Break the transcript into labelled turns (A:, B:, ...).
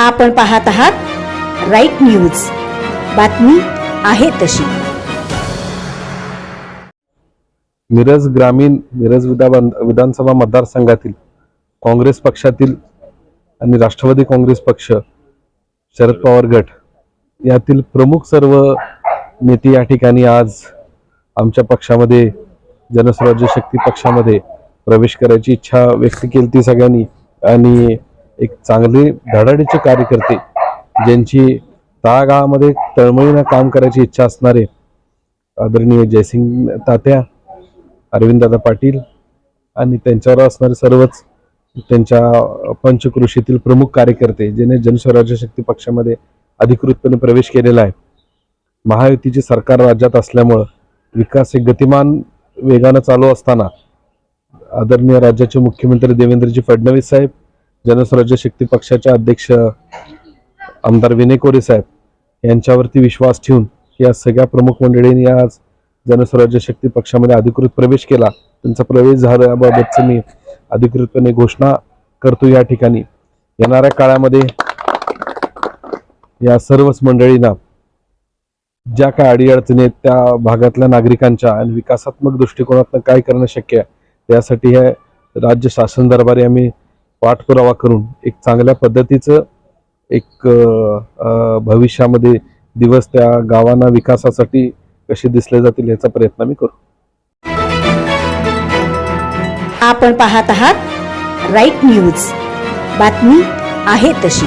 A: आपण पाहत आहात राईट न्यूज. बातमी आहे तशी.
B: मिरज ग्रामीण मिरज विधान विधानसभा मतदारसंघातील काँग्रेस पक्षातील आणि राष्ट्रवादी काँग्रेस पक्ष शरद पवार गट यातील प्रमुख सर्व नेते या ठिकाणी आज आमच्या पक्षामध्ये जनस्वराज्य शक्ती पक्षामध्ये प्रवेश करायची इच्छा व्यक्त केली ती सगळ्यांनी. आणि एक चांगले धडाडीचे कार्यकर्ते ज्यांची तळागाळामध्ये तळमळीनं काम करायची इच्छा असणारे आदरणीय जयसिंग तात्या अरविंददादा पाटील आणि त्यांच्यावर असणारे सर्वच त्यांच्या पंचकृषीतील प्रमुख कार्यकर्ते ज्याने जनस्वराज्य शक्ती पक्षामध्ये अधिकृतपणे प्रवेश केलेला आहे. महायुतीचे सरकार राज्यात असल्यामुळं विकास हे गतिमान वेगानं चालू असताना आदरणीय राज्याचे मुख्यमंत्री देवेंद्रजी फडणवीस साहेब जनस्वराज्य शक्ती पक्षाचे अध्यक्ष आमदार विनय कोरे साहेब यांच्यावरती विश्वास ठेवून या सगळ्या प्रमुख मंडळींनी आज जनस्वराज्य शक्ती पक्षामध्ये अधिकृत प्रवेश केला. त्यांचा प्रवेश झाल्याबाबतचं मी अधिकृतपणे घोषणा करतो या ठिकाणी. येणाऱ्या काळामध्ये या सर्वच मंडळींना ज्या काय अडीअडचणी आहेत त्या भागातल्या नागरिकांच्या आणि विकासात्मक दृष्टिकोनातून काय करणं शक्य आहे यासाठी हे राज्य शासन दरबारी आम्ही पाठपुरावा करून एक चांगल्या पद्धतीचं एक भविष्यामध्ये दिवस त्या गावांना विकासासाठी कसे दिसले जातील याचा प्रयत्न आम्ही करू.
A: आपण पाहत आहात राईट न्यूज. बातमी आहे तशी.